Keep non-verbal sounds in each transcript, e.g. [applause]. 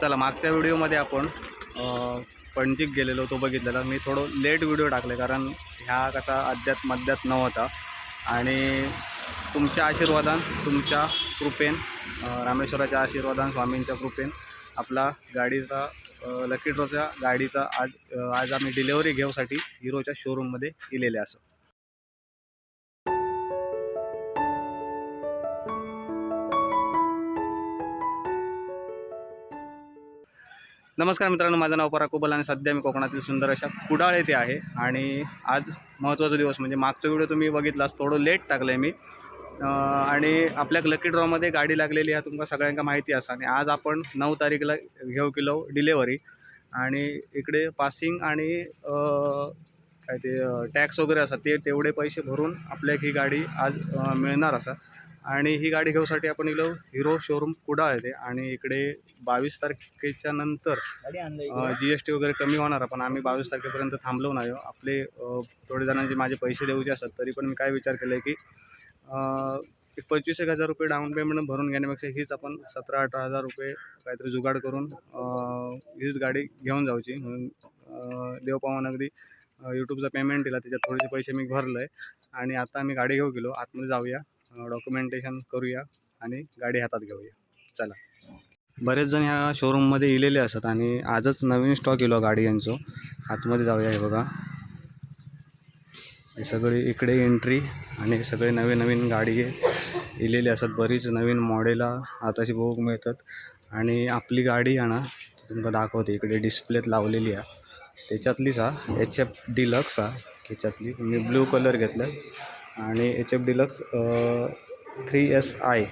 चला मागच्या व्हिडिओमध्ये आपण पणजीक गेलेलो तो बघितलेला मी थोडं लेट व्हिडिओ टाकले कारण ह्या कसा अद्यात मध्यात नव्हता. आणि तुमच्या आशीर्वादान तुमच्या कृपेन रामेश्वराच्या आशीर्वादान स्वामींच्या कृपेन आपला गाडीचा लकी ड्रॉच्या गाडीचा आज आज आम्ही डिलेवरी घेऊसाठी हिरोच्या शोरूममध्ये गेलेले असो. नमस्कार मित्रांनो माझं नाव पराकुबल कोबल आणि सध्या मी कोकणातील सुंदर अशा कुडाळ येथे आहे. आणि आज महत्त्वाचा दिवस म्हणजे मागचा व्हिडिओ तुम्ही बघितलास थोडं लेट टाकलं आहे मी आणि आपल्या लकी ड्रॉमध्ये गाडी लागलेली आहे तुमका सगळ्यांका माहिती असा आणि आज आपण नऊ तारीखला घेऊ किलो डिलेवरी आणि इकडे पासिंग आणि काय ते टॅक्स वगैरे असतात ते तेवढे पैसे भरून आपल्याक ही गाडी आज मिळणार असा. आणि ही गाडी घेऊसाठी आपण इलो हिरो शोरूम कुडाळ येते. आणि इकडे बावीस तारखेच्या नंतर जी एस टी वगैरे कमी होणार पण आम्ही बावीस तारखेपर्यंत थांबलो नाही. आपले थोडे जणांचे माझे पैसे देऊचे असतात तरी पण मी काय विचार केला आहे की एक पंचवीस एक हजार रुपये डाऊन पेमेंट भरून घेण्यापेक्षा हीच आपण सतरा अठरा हजार रुपये काहीतरी जुगाड करून हीच गाडी घेऊन जाऊची. म्हणून देवपावन अगदी यूट्यूबचा पेमेंट दिला त्याच्यात थोडेसे पैसे मी भरलं आहे आणि आता आम्ही गाडी घेऊ गेलो आतमध्ये जाऊया. डॉक्युमेंटेशन करूया आणि गाडी हातात घेऊया. चला. बरेच जण ह्या शोरूममध्ये इलेले असतात आणि आजच नवीन स्टॉक येलो गाडी यांचो. आतमध्ये जाऊया हे बघा. हे सगळी इकडे एंट्री आणि सगळे नवीन नवीन गाडी इलेली असतात. बरीच नवीन मॉडेला आताशी बघूक मिळतात. आणि आपली गाडी आणा तुमका दाखवते इकडे डिस्प्लेत लावलेली आहे. त्याच्यातलीच हा एच एफ डिलक्स हा ह्याच्यातली मी ब्ल्यू कलर घेतला. आणि H F deluxe three S I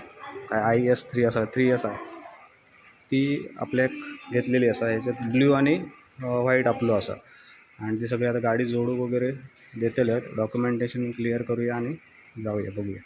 काय आय एस थ्री असा थ्री एस आय ती आपल्याक घेतलेली असा ह्याच्यात ब्ल्यू आणि व्हाईट आपलं असा. आणि ती सगळी आता गाडी जोडू वगैरे देतले आहेत. डॉक्युमेंटेशन क्लिअर करूया आणि जाऊया बघूया.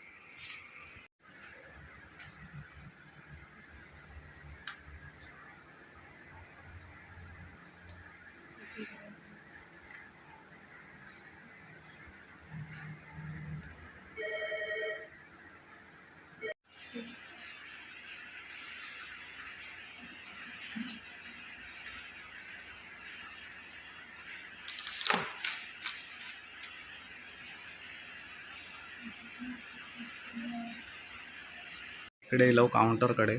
इकडे येलो काउंटरकडे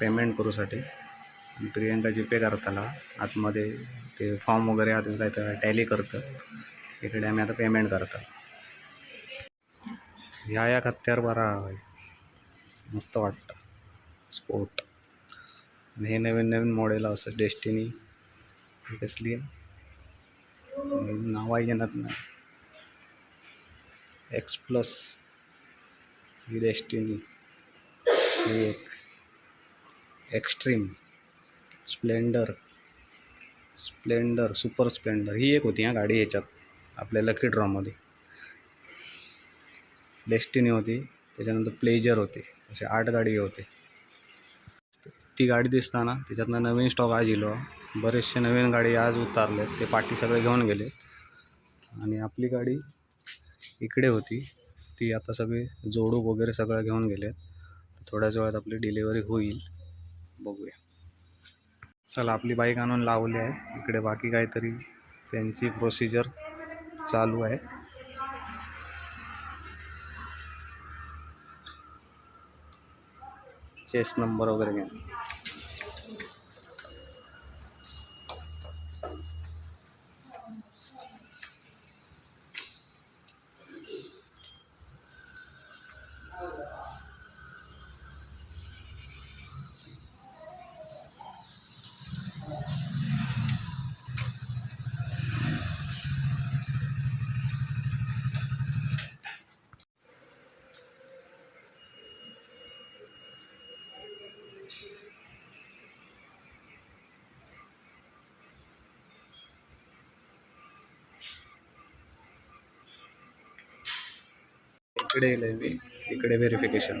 पेमेंट करूसाठी प्रियंका प्रियंका जीपे करताना आतमध्ये ते फॉर्म वगैरे आत काय तर टॅली करतं. इकडे आम्ही आता पेमेंट करतो. ह्या या हत्यार बरा आहे. मस्त वाटतं. स्पोर्ट आणि हे नवीन नवीन मॉडेल असं डेस्टिनी ही कसली आहे येणार नाही. एक्स प्लस ही डेस्टिनी ही एक extreme Splendor Splendor super Splendor ही एक होती हां गाडी ह्याच्यात आपल्या लकी ड्रॉमध्ये डेस्टिनी होती त्याच्यानंतर प्लेजर होते असे आठ गाडी होते. ती गाडी दिसताना त्याच्यातनं नवीन स्टॉक आज इलो बरेचसे नवीन गाडी आज उतारले ते पाठी सगळे घेऊन गेले आणि आपली गाडी इकडे होती. ती आता सगळे जोडूक वगैरे सगळं घेऊन गेले थोड्याच वेळात आपली डिलिव्हरी होईल. बघूया. चला आपली बाईक आणून लावली आहे. इकडे बाकी काहीतरी त्यांची प्रोसिजर चालू आहे. चेस नंबर वगैरे घ्या. इकडे येईल मी इकडे व्हेरिफिकेशन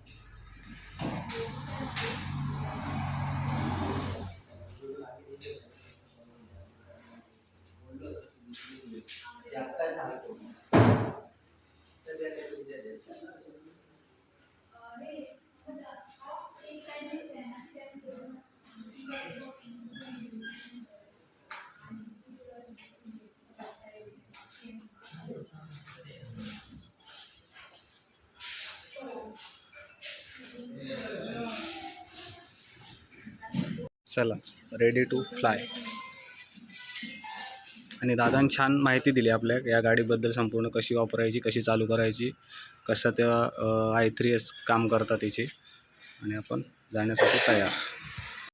चला रेडी टू फ्लाय आणि दादानं छान माहिती दिली आपल्या या गाडीबद्दल संपूर्ण कशी वापरायची कशी चालू करायची कसं त्या आय थ्री एस काम करतात तिची. आणि आपण जाण्यासाठी तयार.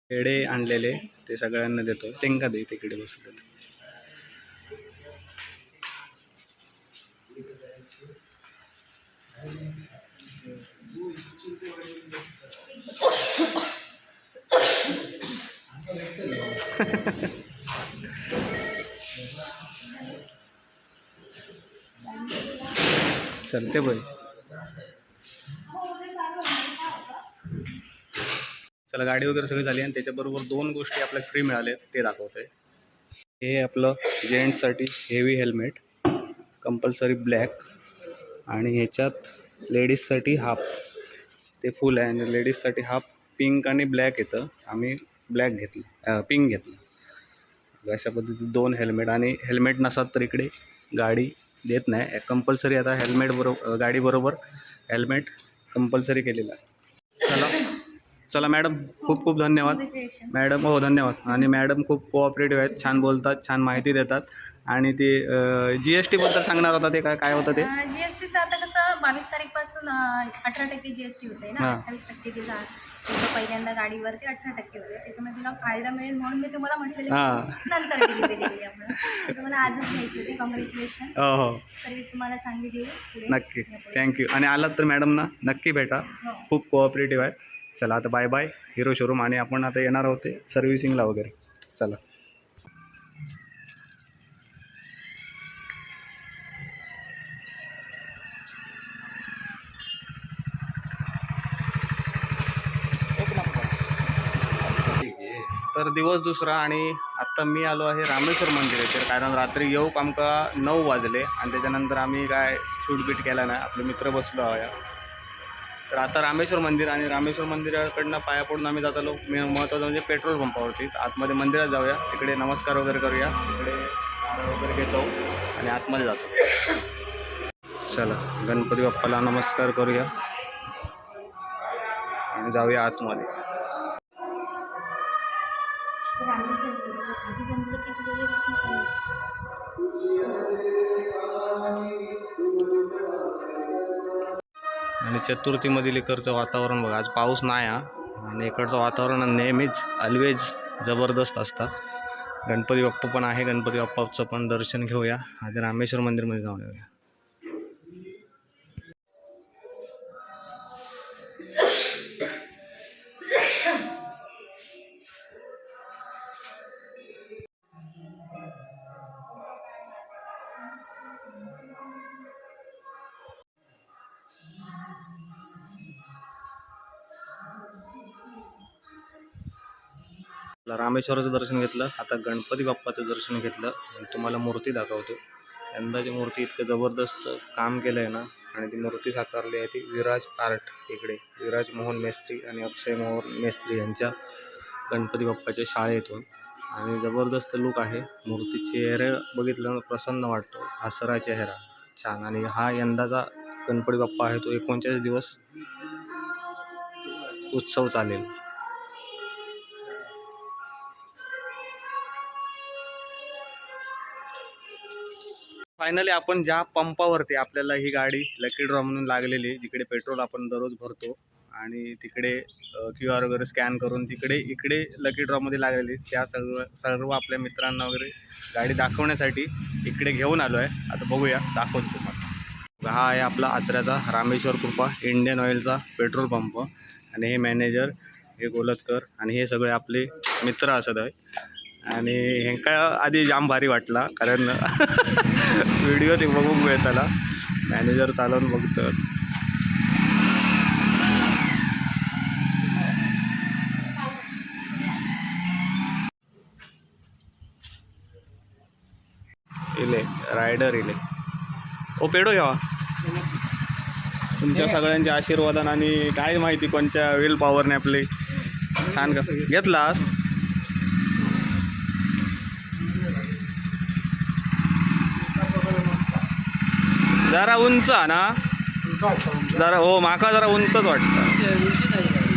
पेढे आणलेले ते सगळ्यांना देतो. तेंका दे तिकडे बसले चलते पण चला गाडी वगैरे सगळी झाली आणि त्याच्याबरोबर दोन गोष्टी आपल्याला फ्री मिळाल्या ते दाखवतोय. हे आपलं जेंट्ससाठी हेवी हेल्मेट कंपल्सरी ब्लॅक आणि ह्याच्यात लेडीजसाठी हाफ ते फुल आहे आणि लेडीजसाठी हाफ पिंक आणि ब्लॅक येतं. आम्ही ब्लॅक घेतलं पिंक घेतलं. अशा पद्धतीने दोन हेल्मेट आणि हेल्मेट नसतात तर इकडे गाडी देत नाही. कंपल्सरी आता हेल्मेट बरोबर गाडीबरोबर हेल्मेट कंपल्सरी केलेलं आहे. चला चला मॅडम खूप खूप धन्यवाद. मॅडम हो धन्यवाद. आणि मॅडम खूप कोऑपरेटिव्ह आहेत छान बोलतात छान माहिती देतात. आणि ते जी एस टीबद्दल सांगणार होता ते काय काय होतं ते? जीएसटीचं आता कसं बावीस तारीखपासून अठरा टक्के जीएसटी होते ना. अठ्ठावीस टक्के जे तुमचं पहिल्यांदा गाडीवरती अठरा टक्के होते. त्याच्यामुळे तुला फायदा मिळेल म्हणून मी तुम्हाला म्हटलेलं हां. की नंतर डिलिव्हरी दिली आपण. तुम्हाला आजच घ्यायची होती. कॉंग्रॅच्युलेशन हो हो. सर्व्हिस तुम्हाला चांगली देईल पुढे. नक्की. थँक्यू आणि आलात तर मॅडमना नक्की भेटा. हो. खूप कोऑपरेटिव्ह आहे चला आता बाय बाय हिरो शोरूम आणि आपण आता येणार आहोत सर्व्हिसिंगला वगैरे. चला. तर दिवस दुसरा आणि आत्ता मी आलो आहे रामेश्वर मंदिर कारण रात्री येऊ आमका नऊ वाजले आणि त्याच्यानंतर आम्ही काय शूटबीट केला नाही. आपले मित्र बसलो आहे. तर आता रामेश्वर मंदिर आणि रामेश्वर मंदिराकडनं पाया पडून आम्ही जात आलो. महत्त्वाचं म्हणजे पेट्रोल पंपावरती. आतमध्ये मंदिरात जाऊया. तिकडे नमस्कार वगैरे करूया. तिकडे वगैरे घेतो आणि आतमध्ये जातो. चला गणपती बाप्पाला नमस्कार करूया. आणि जाऊया आतमध्ये. चतुर्थीमधील इकडचं वातावरण बघा आज पाऊस नाही हा. आणि इकडचं वातावरण नेहमीच ऑलवेज जबरदस्त असतं. गणपती बाप्पा पण आहे गणपती बाप्पाचं पण दर्शन घेऊया. आधी रामेश्वर मंदिरमध्ये जाऊन येऊया. आपलं रामेश्वराचं दर्शन घेतलं आता गणपती बाप्पाचं दर्शन घेतलं आणि तुम्हाला मूर्ती दाखवतो. यंदाची मूर्ती इतकं जबरदस्त काम केलं आहे ना आणि ती मूर्ती साकारली आहे ती विराज आर्ट इकडे. विराज मोहन मेस्त्री आणि अक्षय मोहन मेस्त्री यांच्या गणपती बाप्पाच्या शाळेतून. आणि जबरदस्त लुक आहे. मूर्ती चेहरे बघितल्यानं प्रसन्न वाटतो. हसरा चेहरा. छान. आणि हा यंदाचा गणपती बाप्पा आहे तो एकोणचाळीस दिवस उत्सव चालेल. फायनली आपण ज्या पंपावरती आपल्याला ही गाडी लकी ड्रॉ म्हणून लागलेली जिकडे पेट्रोल आपण दररोज भरतो आणि तिकडे क्यू आर वगैरे स्कॅन करून तिकडे इकडे लकी ड्रॉमध्ये लागलेली त्या सर्व सर्व आपल्या मित्रांना वगैरे गाडी दाखवण्यासाठी इकडे घेऊन आलो आहे आता बघूया दाखवतो तुम्हाला. हा आहे आपला आचऱ्याचा रामेश्वर कृपा इंडियन ऑइलचा पेट्रोल पंप आणि हे मॅनेजर हे गोलतकर आणि हे सगळे आपले मित्र असत आहे. आणि हेंका आधी जाम भारी वाटला कारण [laughs] व्हिडिओ ते बघूक मिळताला. मॅनेजर चालवून बघतात इले रायडर इले. ओ पेडो घ्यावा तुमच्या सगळ्यांच्या आशीर्वादान आणि काय माहिती कोणच्या विल पॉवरने आपली. छान का? घेतलास? जरा उंच हा ना? जरा हो माका जरा उंचच वाटतं.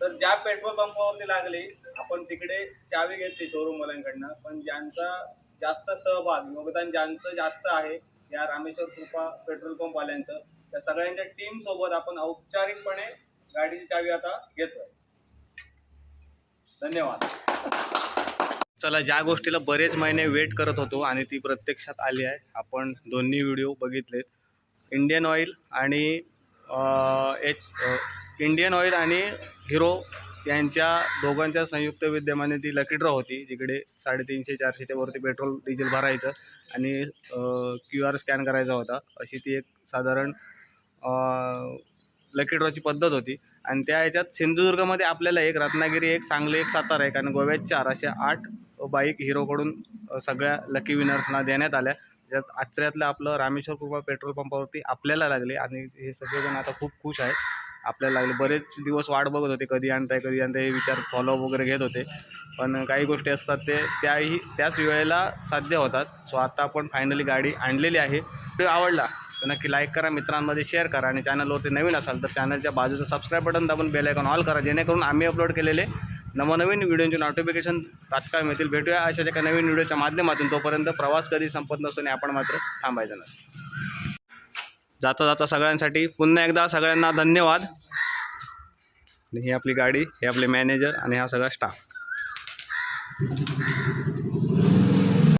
तर ज्या पेट्रोल पंपावरती लागली आपण तिकडे चावी घेतली शोरूमवाल्यांकडनं पण ज्यांचा जास्त सहभाग योगदान ज्यांचं जास्त आहे या रामेश्वर कृपा पेट्रोल पंप वाल्यांचं त्या सगळ्यांच्या टीम सोबत आपण औपचारिकपणे गाडीची चावी आता घेतोय. धन्यवाद. चला ज्या गोष्टीला बरेच महिने वेट करत होतो आणि ती प्रत्यक्षात आली आहे आपण दोन्ही व्हिडिओ बघितलेत. इंडियन ऑइल आणि एच इंडियन ऑइल आणि हिरो यांच्या दोघांच्या संयुक्त विद्यमाने ती लकी ड्रॉ होती जिकडे साडेतीनशे चारशेच्या वरती पेट्रोल डिझेल भरायचं आणि क्यू आर स्कॅन करायचा होता. अशी ती एक साधारण लकी ड्रॉची पद्धत होती. आणि त्या ह्याच्यात सिंधुदुर्गमध्ये आपल्याला एक रत्नागिरी एक सांगली एक सातारा एक आणि गोव्यात चार अशा आठ बाईक हिरोकडून सगळ्या लकी विनर्सना देण्यात आल्या. ज्यात आचऱ्यातलं आपलं रामेश्वर कृपा पेट्रोल पंपावरती आपल्याला लागले आणि हे सगळेजण आता खूप खुश आहेत. आपल्याला लागले. बरेच दिवस वाट बघत होते कधी आणताय कधी आणताय हे विचार फॉलोअप वगैरे घेत होते. पण काही गोष्टी असतात ते त्याही त्याच वेळेला साध्य होतात. सो आता आपण फायनली गाडी आणलेली आहे. व्हिडिओ आवडला तर नक्की लाईक करा मित्रांमध्ये शेअर करा. आणि चॅनलवरती नवीन असाल तर चॅनलच्या बाजूचं सबस्क्राईब बटन दाबून बेल आयकॉन ऑल करा जेणेकरून आम्ही अपलोड केलेले नवनवीन व्हिडिओचे नोटिफिकेशन तात्काळ मिळतील. भेटूया अशाच एका नवीन व्हिडिओच्या माध्यमातून. तोपर्यंत प्रवास कधी संपत नसतो आणि आपण मात्र थांबायचं नसतं. जाता जाता सगळ्यांसाठी पुन्हा एकदा सगळ्यांना धन्यवाद. ही आपली गाडी हे आपले मॅनेजर आणि हा सगळा स्टाफ